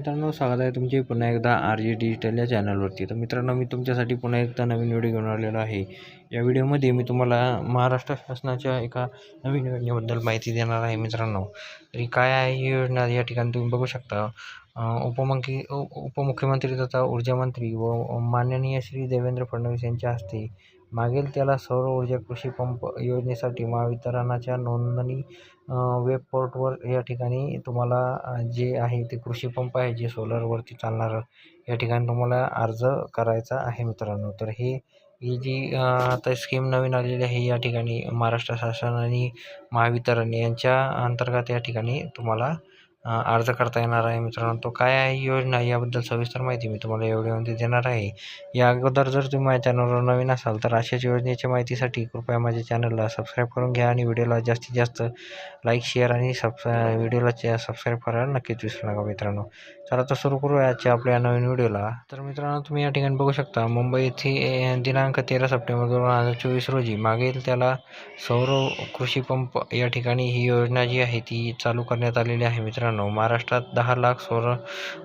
मित्रांनो स्वागत आहे तुमचे पुन्हा एकदा आर जे डिजिटल या चॅनलवरती. तर मित्रांनो मी तुमच्यासाठी पुन्हा एकदा नवीन व्हिडिओ घेऊन आलेलो आहे. या व्हिडिओमध्ये मी तुम्हाला महाराष्ट्र शासनाच्या एका नवीन योजनेबद्दल माहिती देणार आहे मित्रांनो. तरी काय आहे ही योजना? या ठिकाणी तुम्ही बघू शकता. अं, उपमुख्यमंत्री तथा ऊर्जामंत्री व माननीय श्री देवेंद्र फडणवीस यांच्या हस्ते मागेल त्याला सौर ऊर्जा कृषी पंप योजनेसाठी महावितरणाच्या नोंदणी वेबपोर्टवर वेब पोर्टवर या ठिकाणी तुम्हाला जे आहे ते कृषी पंप आहे जे सोलरवरती चालणारं या ठिकाणी तुम्हाला अर्ज करायचा आहे मित्रांनो. तर हे ही जी आता स्कीम नवीन आलेली आहे या ठिकाणी महाराष्ट्र शासन आणि महावितरण यांच्या अंतर्गत या ठिकाणी तुम्हाला अर्ज करता येणार आहे मित्रांनो? तो काय आहे? योजना याबद्दल सविस्तर माहिती मी तुम्हाला या व्हिडिओमध्ये देणार आहे. या अगोदर जर तुम्ही माझ्या चॅनलवर नवीन असाल तर अशाच योजनेच्या माहितीसाठी कृपया माझ्या चॅनलला सबस्क्राईब करून घ्या आणि व्हिडिओला जास्तीत जास्त लाईक शेअर आणि सब व्हिडिओला सबस्क्राईब करायला नक्कीच विसरू नका मित्रांनो. चला तर सुरू करूया आजच्या आपल्या नवीन व्हिडिओला. तर मित्रांनो तुम्ही या ठिकाणी बघू शकता मुंबई येथे दिनांक तेरा सप्टेंबर दोन हजार चोवीस रोजी मागील त्याला सौर कृषी पंप या ठिकाणी ही योजना जी आहे ती चालू करण्यात आलेली आहे मित्रांनो. महाराष्ट्रात दहा लाख सौर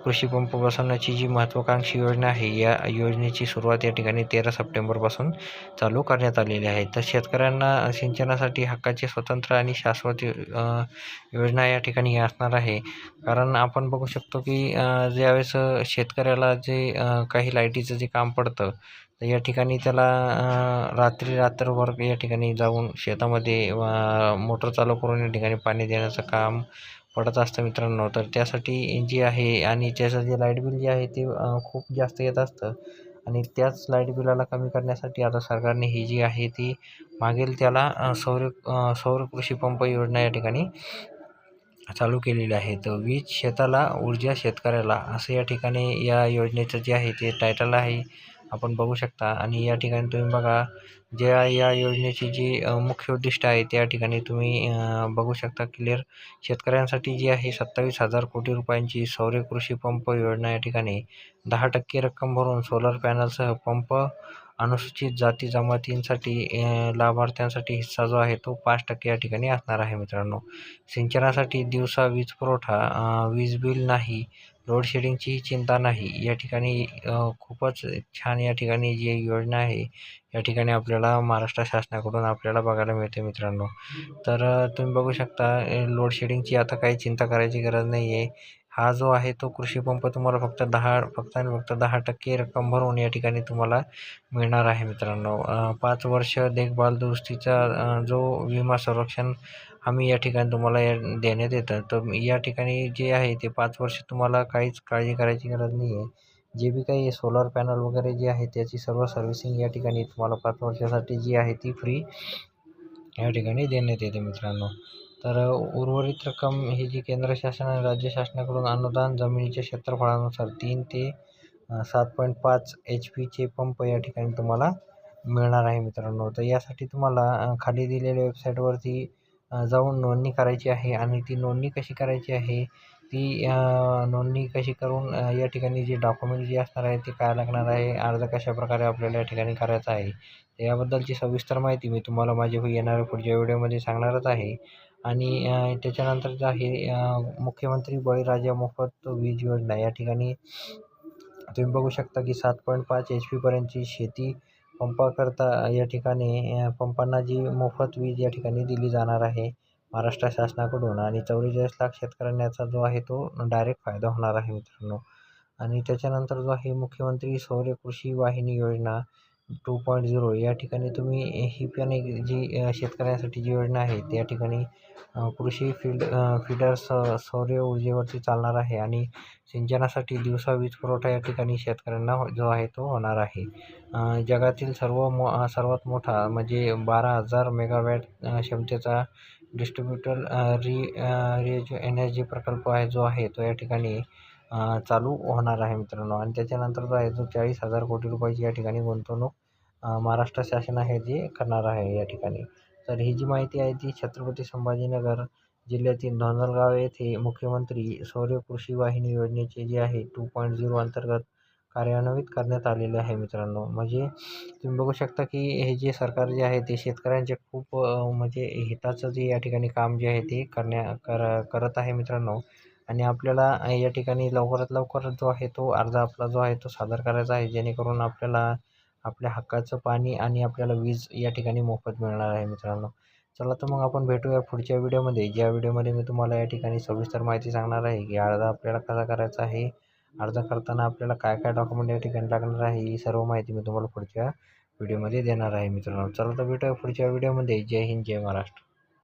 कृषी पंप बसवण्याची जी महत्त्वाकांक्षी योजना आहे या योजनेची सुरुवात या ठिकाणी तेरा सप्टेंबरपासून चालू करण्यात आलेली आहे. तर शेतकऱ्यांना सिंचनासाठी हक्काचे स्वतंत्र आणि शाश्वत योजना या ठिकाणी असणार आहे. कारण आपण बघू शकतो की ज्यावेळेस शेतकऱ्याला जे काही लाईटीचं जे काम पडतं तर या ठिकाणी त्याला रात्री रात्रभर या ठिकाणी जाऊन शेतामध्ये मोटर चालू करून या ठिकाणी पाणी देण्याचं काम पडत असतं मित्रांनो. तर त्यासाठी जे आहे आणि त्याचं जे लाइट बिल जे आहे ते खूप जास्त येत असतं. आणि त्याच लाइट बिलाला कमी करण्यासाठी आता सरकारने ही जी आहे ती मागेल त्याला सौर सौर कृषी पंप योजना या ठिकाणी चालू केलेली आहे. तर वीज शेताला ऊर्जा शेतकऱ्याला असं या ठिकाणी या योजनेचं जे आहे ते टायटल आहे. आपण बघू शकता. आणि या ठिकाणी तुम्ही बघा ज्या या योजनेची जी मुख्य उद्दिष्ट आहे त्या ठिकाणी तुम्ही बघू शकता क्लिअर शेतकऱ्यांसाठी जी आहे सत्तावीस हजार कोटी रुपयांची सौर कृषी पंप योजना या ठिकाणी दहा टक्के रक्कम भरून सोलर पॅनलसह पंप अनुसूचित जाती जमातींसाठी लाभार्थ्यांसाठी हिस्सा जो आहे तो पाच टक्के या ठिकाणी असणार आहे मित्रांनो. सिंचनासाठी दिवसा वीज पुरवठा वीज बिल नाही लोडशेडिंगचीही चिंता नाही. या ठिकाणी खूपच छान या ठिकाणी जी योजना आहे या ठिकाणी आपल्याला महाराष्ट्र शासनाकडून आपल्याला बघायला मिळते मित्रांनो. तर तुम्ही बघू शकता लोडशेडिंगची आता काही चिंता करायची गरज नाही आहे हा जो आहे तो कृषी पंप तुम्हाला फक्त दहा फक्त आणि फक्त दहा टक्के रक्कम भरून या ठिकाणी तुम्हाला मिळणार आहे मित्रांनो. पाच वर्ष देखभाल दुरुस्तीचा जो विमा संरक्षण आम्ही या ठिकाणी तुम्हाला या देण्यात येतं. तर या ठिकाणी जे आहे ते पाच वर्ष तुम्हाला काहीच काळजी करायची गरज नाही आहे जे बी काही सोलर पॅनल वगैरे जे आहे त्याची सर्व सर्व्हिसिंग या ठिकाणी तुम्हाला पाच वर्षासाठी जी आहे ती फ्री या ठिकाणी देण्यात येते मित्रांनो. तर उर्वरित रक्कम ही जी केंद्र शासन आणि राज्य शासनाकडून अनुदान जमिनीच्या क्षेत्रफळानुसार तीन ते सात पॉईंट पाच एच पीचे पंप या ठिकाणी तुम्हाला मिळणार आहे मित्रांनो. तर यासाठी तुम्हाला खाली दिलेल्या वेबसाईटवरती जाऊन नोंदणी करायची आहे आणि ती नोंदणी कशी करायची आहे ती नोंदणी कशी करून या ठिकाणी जे डॉक्युमेंट जे असणार आहे ते काय लागणार आहे अर्ज कशाप्रकारे आपल्याला या ठिकाणी करायचा आहे याबद्दलची सविस्तर माहिती मी तुम्हाला माझे येणाऱ्या पुढच्या व्हिडिओमध्ये सांगणारच आहे. आणि त्याच्यानंतर जे आहे मुख्यमंत्री बळीराजा मोफत वीज योजना या ठिकाणी तुम्ही बघू शकता की सात पॉईंट पाच एच पीपर्यंतची शेती पंपाकरता या ठिकाणी पंपांना जी मोफत वीज या ठिकाणी दिली जाणार आहे. महाराष्ट्र शासनाकडून आणि चौवेचाळीस लाख शेतकऱ्यांना याचा जो आहे तो डायरेक्ट फायदा होणार आहे मित्रांनो. आणि त्याच्यानंतर जो आहे मुख्यमंत्री सौर्य कृषी वाहिनी योजना टू पॉईंट झिरो. या ठिकाणी तुम्ही ही पण एक जी शेतकऱ्यांसाठी जी योजना आहे त्या ठिकाणी कृषी फील्ड फीडर्स सौर ऊर्जेवरती चालणार आहे आणि सिंचनासाठी दिवसा वीज पुरवठा या ठिकाणी शेतकऱ्यांना हो, जो आहे तो होणार आहे. जगातील सर्व मो सर्वात मोठा म्हणजे बारा हजार मेगावॅट क्षमतेचा डिस्ट्रीब्युटर री रिज एनर्जी प्रकल्प आहे जो आहे तो या ठिकाणी चालू होणार आहे मित्रांनो. आणि त्याच्यानंतर जो आहे जो चाळीस हजार कोटी रुपयाची या ठिकाणी गुंतवणूक महाराष्ट्र शासन आहे जे करणार आहे या ठिकाणी. तर ही जी माहिती आहे ती छत्रपती संभाजीनगर जिल्ह्यातील धोंदलगाव येथे मुख्यमंत्री सौर्य कृषी वाहिनी योजनेचे जे आहे टू पॉईंट झिरो अंतर्गत कार्यान्वित करण्यात आलेले आहे मित्रांनो. म्हणजे तुम्ही बघू शकता की हे जे सरकार जे आहे ते शेतकऱ्यांचे खूप म्हणजे हिताचं जे या ठिकाणी काम जे आहे ते करण्या कर करत आहे मित्रांनो. आणि आपल्याला या ठिकाणी लवकरात लवकर जो आहे तो अर्ज आपला जो आहे तो सादर करायचा आहे जेणेकरून आपल्याला आपल्या हक्काचं पाणी आणि आपल्याला वीज या ठिकाणी मोफत मिळणार आहे मित्रांनो. चला तर मग आपण भेटूया पुढच्या व्हिडिओमध्ये. ज्या व्हिडिओमध्ये मी तुम्हाला या ठिकाणी सविस्तर माहिती सांगणार आहे की अर्ज आपल्याला कसा करायचा आहे अर्ज करताना आपल्याला काय काय डॉक्युमेंट या ठिकाणी लागणार आहे ही सर्व माहिती मी तुम्हाला पुढच्या व्हिडिओमध्ये देणार आहे मित्रांनो. चला तर भेटूया पुढच्या व्हिडिओमध्ये. जय हिंद जय महाराष्ट्र.